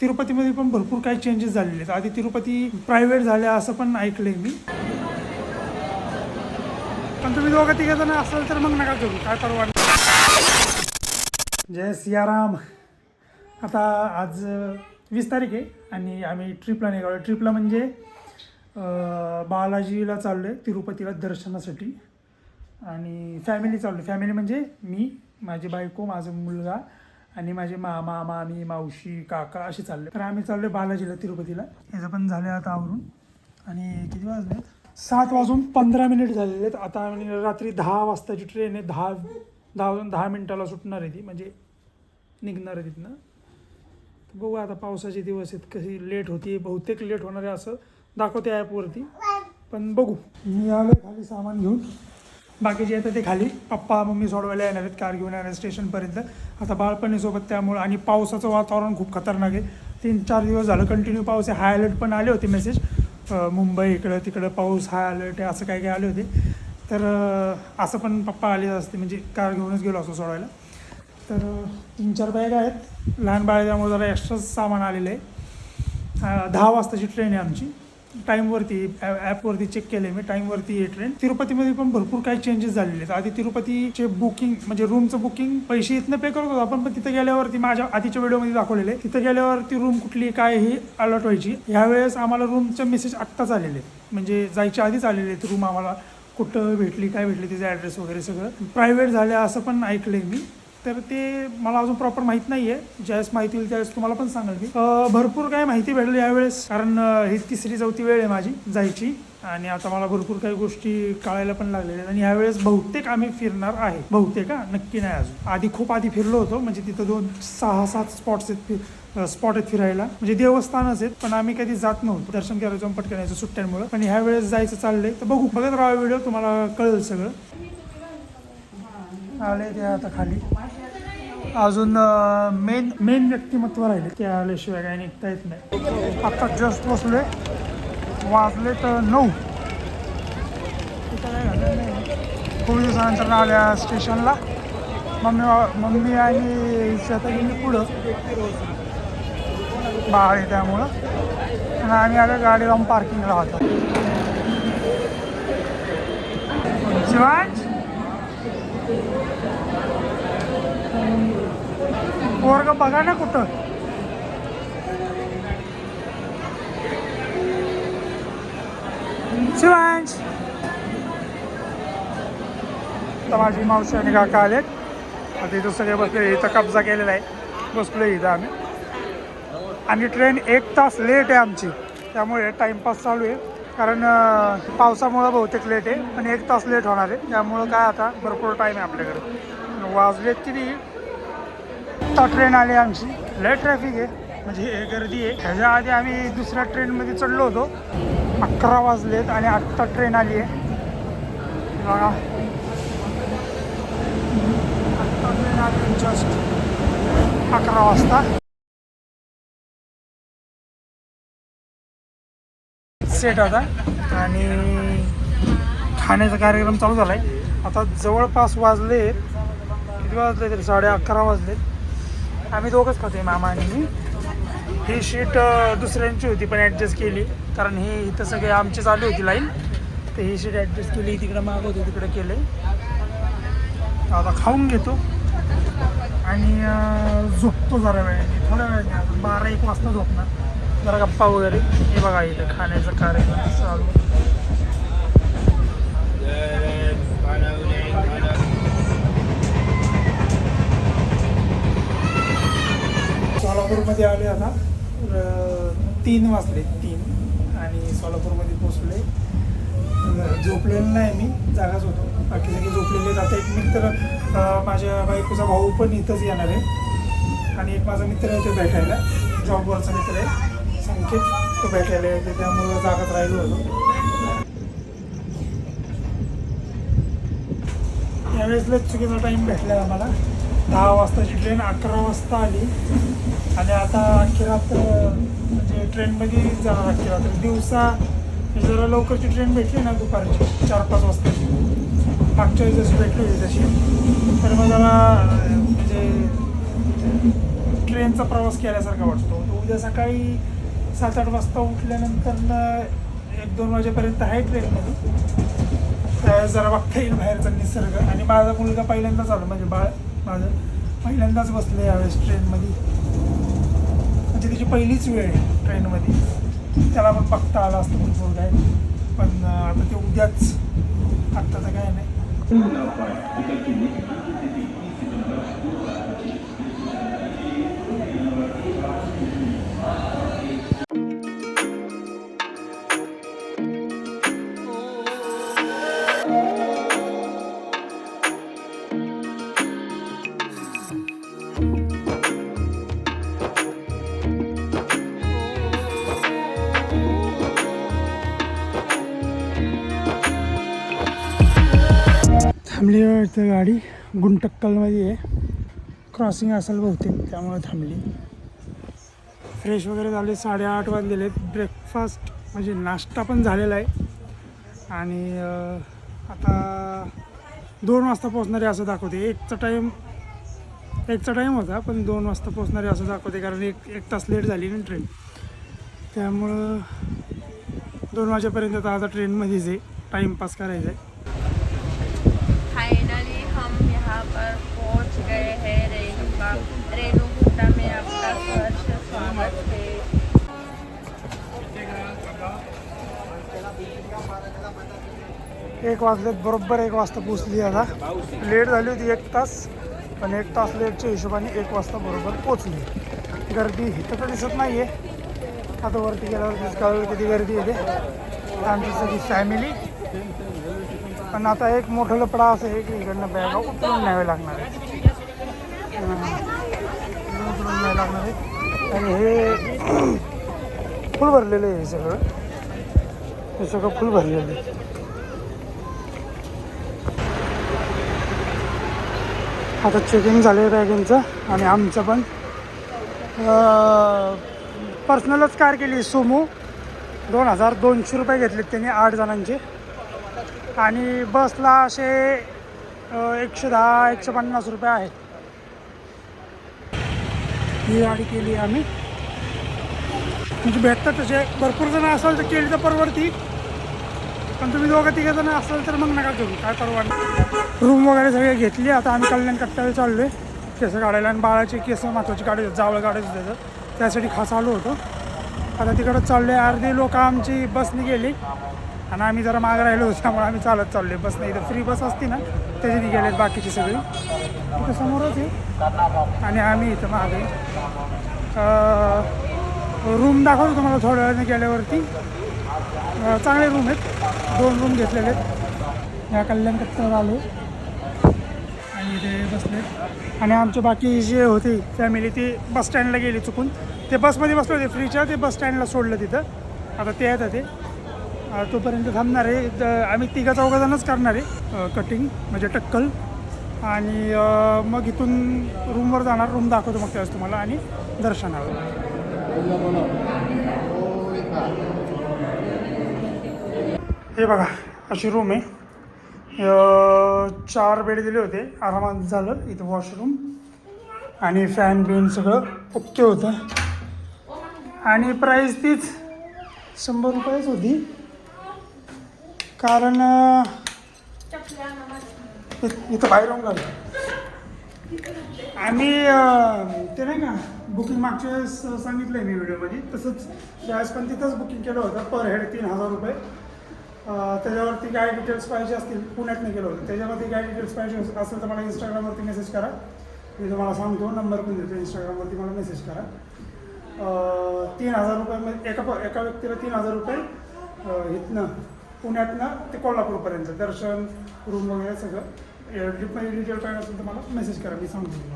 तिरुपतीमध्ये पण भरपूर काही चेंजेस झालेले आहेत. आधी तिरुपती प्रायव्हेट झाल्या असं पण ऐकलंय मी. पण तुम्ही दोघं तिघ जण असाल तर मग नका करू. काय परवा जय सियाराम. आता आज वीस तारीख आहे आणि आम्ही ट्रिपला निघालो. ट्रिपला म्हणजे बालाजीला चाललो आहे तिरुपतीला दर्शनासाठी. आणि फॅमिली चाललो फॅमिली म्हणजे मी माझी बायको माझा मुलगा आणि माझे मामा मामी मावशी काका असे चालले. तर आम्ही चाललो बालाजीला तिरुपतीला. याचं पण झालं आता आवरून. आणि किती वाजलेत सात वाजून पंधरा मिनिट झालेले आहेत. आता आम्ही रात्री दहा वाजताची ट्रेन आहे. दहा दहा वाजून दहा मिनिटाला सुटणार आहे ती. म्हणजे निघणार आहे तिथनं. बघू आता पावसाचे दिवस आहेत. कशी लेट होती. बहुतेक लेट होणार आहे असं दाखवते ॲपवरती पण बघू. मी आलो खाली सामान घेऊन. बाकीचे येतात ते खाली. पप्पा मम्मी सोडवायला येणार आहेत कार घेऊन येणार स्टेशनपर्यंत. आता बाळपणीसोबत त्यामुळं आणि पावसाचं वातावरण खूप खतरनाक आहे. तीन चार दिवस झालं कंटिन्यू पाऊस आहे. हाय अलर्ट पण आले होते मेसेज मुंबई इकडं तिकडं पाऊस हाय अलर्ट आहे असं काय काय आले होते. तर असं पण पप्पा आले असते म्हणजे कार घेऊनच गेलो असतो सोडवायला. तर तीन चार बॅग आहेत. लहान बाळ त्यामुळे जरा एक्स्ट्राच सामान आलेलं आहे. दहा वाजताची ट्रेन आहे आमची. टाईमवरती ॲपवरती चेक केले मी टाईमवरती आहे ट्रेन तिरुपतीमध्ये पण भरपूर काही चेंजेस झालेले आहेत. आधी तिरुपतीचे बुकिंग म्हणजे रूमचं बुकिंग पैसे इथनं पे करत होतो आपण पण तिथं गेल्यावरती माझ्या आधीच्या व्हिडिओमध्ये दाखवलेले आहे. तिथं गेल्यावरती रूम कुठली काय ही अलर्ट व्हायची. ह्यावेळेस आम्हाला रूमचे मेसेज आत्ताच आलेले म्हणजे जायच्या आधीच आलेले आहेत रूम आम्हाला. कुठं भेटली काय भेटली तिचा ॲड्रेस वगैरे सगळं. प्रायव्हेट झाल्या असं पण ऐकलंय मी. तर ते मला अजून प्रॉपर माहीत नाही आहे ज्यावेळेस माहिती होईल त्यावेळेस तुम्हाला पण सांगाल मी. भरपूर काय माहिती भेटली यावेळेस कारण ही तिसरी चौथी वेळ आहे माझी जायची. आणि आता मला भरपूर काही गोष्टी कळायला पण लागलेल्या आहेत. आणि यावेळेस बहुतेक आम्ही फिरणार आहे. बहुतेक हा नक्की नाही अजून. आधी खूप आधी फिरलो होतो. म्हणजे तिथं दोन सहा सात स्पॉट्स आहेत स्पॉट आहेत फिरायला. म्हणजे देवस्थानच आहेत पण आम्ही कधी जात नव्हतो. दर्शन करायचं जाऊन पटकन यायचं सुट्ट्यांमुळे. पण ह्या वेळेस जायचं चाललंय. तर बघू बघत राहा व्हिडिओ तुम्हाला कळेल सगळं. आले ते आता खाली. अजून मेन मेन व्यक्तिमत्व राहिले. ते आल्याशिवाय काही निघता येत नाही. आता जस्ट बसले वाजले तर नऊ. इथं काय झालं नाही खूप दिवसानंतर आल्या स्टेशनला. मम्मी मम्मी आणि स्वतः गेली पुढं. बाळ आहे त्यामुळं. आणि आम्ही आल्या गाडी लावून पार्किंगला होता. शिवांश पोरग बघा ना कुठं. शिवांश. तर माझी मावशी आणि काका आलेत. आता इथं सगळे बसले इथं कब्जा केलेला आहे. बसलो इथं आम्ही. आणि ट्रेन एक तास लेट आहे आमची. त्यामुळे टाईमपास चालू आहे. कारण पावसामुळं बहुतेक लेट आहे. पण एक तास लेट होणार आहे. त्यामुळं काय आता भरपूर टाईम आहे आपल्याकडे. वाजलेत किती? आत्ता ट्रेन आली आमची. लय ट्रॅफिक आहे. म्हणजे हे गर्दी आहे. ह्याच्या आधी आम्ही दुसऱ्या ट्रेनमध्ये चढलो होतो. अकरा वाजलेत आणि आत्ता ट्रेन आली आहे. बघा. आत्ता ट्रेन आली जस्ट अकरा वाजता. सेट आता. आणि खाण्याचा कार्यक्रम चालू झाला आहे आता जवळपास वाजले किती वाजले तरी साडे अकरा वाजले आम्ही दोघंच खातोय मामा आणि मी. ही शीट दुसऱ्यांची होती पण ॲडजस्ट केली. कारण हे इथं सगळे आमची चालू होती लाईन तर ही शीट ॲडजस्ट केली तिकडं मागवतो तिकडे केले. आता खाऊन घेतो. आणि झोपतो जरा वेळाने. थोड्या वेळाने बारा एक वाजता झोपणार. जरा गप्पा वगैरे. हे बघा इथं खाण्याचं कार्यक्रम चालू. सोलापूरमध्ये आले आता तीन वाजले तीन. आणि सोलापूरमध्ये पोचले झोपलेलं नाही मी जागाच होतो. बाकी सगळे झोपलेले आता एक मित्र माझ्या बायकोचा भाऊ पण इथंच येणार आहे. आणि एक माझा मित्र आहे तो भेटायला. जॉबवरचा मित्र आहे. संकेत तो भेटायला येतो त्यामुळं जागाच राहिलो होतो. यावेळेसलं चुकीचा टाईम भेटला आम्हाला. दहा वाजताची ट्रेन अकरा वाजता आली. आणि आता अख्खी रात्र म्हणजे ट्रेनमध्ये जाणार अख्खी रात्र दिवसा म्हणजे जरा लवकरची ट्रेन भेटली ना दुपारची चार पाच वाजताची. मागच्या वेळेस जशी भेटली होती तशी. तर मग जरा म्हणजे ट्रेनचा प्रवास केल्यासारखा वाटतो. उद्या सकाळी सात आठ वाजता उठल्यानंतर एक दोन वाजेपर्यंत आहे ट्रेनमध्ये. त्यावेळेस जरा बघता येईल बाहेरचा निसर्ग. आणि माझा मुलगा पहिल्यांदाच आला म्हणजे बाळ माझं पहिल्यांदाच बसलं यावेळेस ट्रेनमध्ये. म्हणजे त्याची पहिलीच वेळ आहे ट्रेनमध्ये. त्याला पण बघता आला असतो भरपूर काय पण आता ते उद्याच. आत्ता तर काय नाही. थांबली वाटतं गाडी. गुंटक्कलमध्ये आहे. क्रॉसिंग असेल बहुतेक त्यामुळे थांबली. फ्रेश वगैरे झाले साडेआठ वाजलेले आहेत. ब्रेकफास्ट म्हणजे नाश्ता पण झालेला आहे. आणि आता दोन वाजता पोचणारे असं दाखवते. एकचा टाईम एकचा टाईम होता पण दोन वाजता पोचणारे असं दाखवते कारण एक एक तास लेट झाली ना ट्रेन त्यामुळं दोन वाजेपर्यंत आता आता ट्रेनमध्येच आहे. टाईमपास करायचा आहे. प्रोग्राम में आपका सहर्ष स्वागत है एक वाजले बरोबर एक वाजता पोचली आता. लेट झाली होती एक तास पण एक तास लेटच्या हिशोबाने एक वाजता बरोबर पोचली गर्दी इथं तर दिसत नाही आहे आता वरती गेल्यावरतीच कळलं किती गर्दी येते आमची सगळी फॅमिली पण आता एक मोठं लपडा असं आहे की इकडनं बॅगा उतरून न्यावे लागणार आहे. लागणार आहे. आणि हे फुल भरलेलं आहे हे सगळं. हे सगळं फुल भरलेलं आहे. आता चेकिंग झालं आहे बॅगेंचं आणि आमचं पण. पर्सनलच कार केली सोमू. दोन हजार दोनशे रुपये घेतलेत त्यांनी आठ जणांचे. आणि बसला असे एकशे दहा एकशे पन्नास रुपये आहेत. ही गाडी केली आम्ही. म्हणजे भेटतात तसे. भरपूर जण असाल तर केली तर परवडती. पण तुम्ही दोघं तिघं जण असाल तर मग नका करू. काय परवडणार रूम वगैरे सगळे घेतली. आता आम्ही कल्याण कट्ट्यावर चाललो आहे केस काढायला आणि बाळाचे केस महत्त्वाची काढायचे जावळ काढायचं त्याचं. त्यासाठी खास आलो होतो. आता तिकडं चाललो आहे अर्धी लोक आमची बसने गेली. आणि आम्ही जरा मागे राहिलो होतो त्यामुळे आम्ही चालत चाललो आहे बसने इथं फ्री बस असती ना त्याच्याने गेलेत बाकीची सगळी. इथं समोरच आहे. आणि आम्ही इथं मागे. रूम दाखवतो तुम्हाला थोड्या वेळाने गेल्यावरती. चांगले रूम आहेत. दोन रूम घेतलेले आहेत. या कल्याण कट्ट्यावर आलो. आणि इथे बसले. आणि आमचे बाकी जे होते फॅमिली ती बस स्टँडला गेली चुकून. ते बसमध्ये बसले होते फ्रीच्या ते बस स्टँडला सोडलं तिथं. आता ते आहेत ते. तोपर्यंत थांबणार आहे. तर आम्ही तिघा चौघाजणच करणार आहे कटिंग म्हणजे टक्कल. आणि मग इथून रूमवर जाणार रूम दाखवतो मग त्यावेळेस तुम्हाला आणि दर्शनाला हे बघा अशी रूम आहे. चार बेड दिले होते आरामात झालं इथं वॉशरूम आणि फॅन बिन सगळं ओके होतं. आणि प्राईस तीच शंभर रुपयेच होती. कारण इथं बाहेर होऊन झालं आम्ही ते नाही का बुकिंग मागच्या वेळेस सांगितलं आहे मी व्हिडिओमध्ये. तसंच त्यावेळेस पण तिथंच बुकिंग केलं होतं पर हेड तीन हजार रुपये. त्याच्यावरती काय डिटेल्स पाहिजे असतील पुण्यातनं केलं होतं. त्याच्यावरती काय डिटेल्स पाहिजे असेल तर मला इंस्टाग्रामवरती मेसेज करा. मी तुम्हाला सांगतो नंबर पण देतो इंस्टाग्रामवरती मला मेसेज करा. तीन हजार रुपये एका प- एका व्यक्तीला तीन हजार रुपये इथनं पुण्यातनं ते कोल्हापूरपर्यंत. दर्शन रूम वगैरे सगळं. डिटेल काय असेल तर मला मेसेज करा मी सांगतो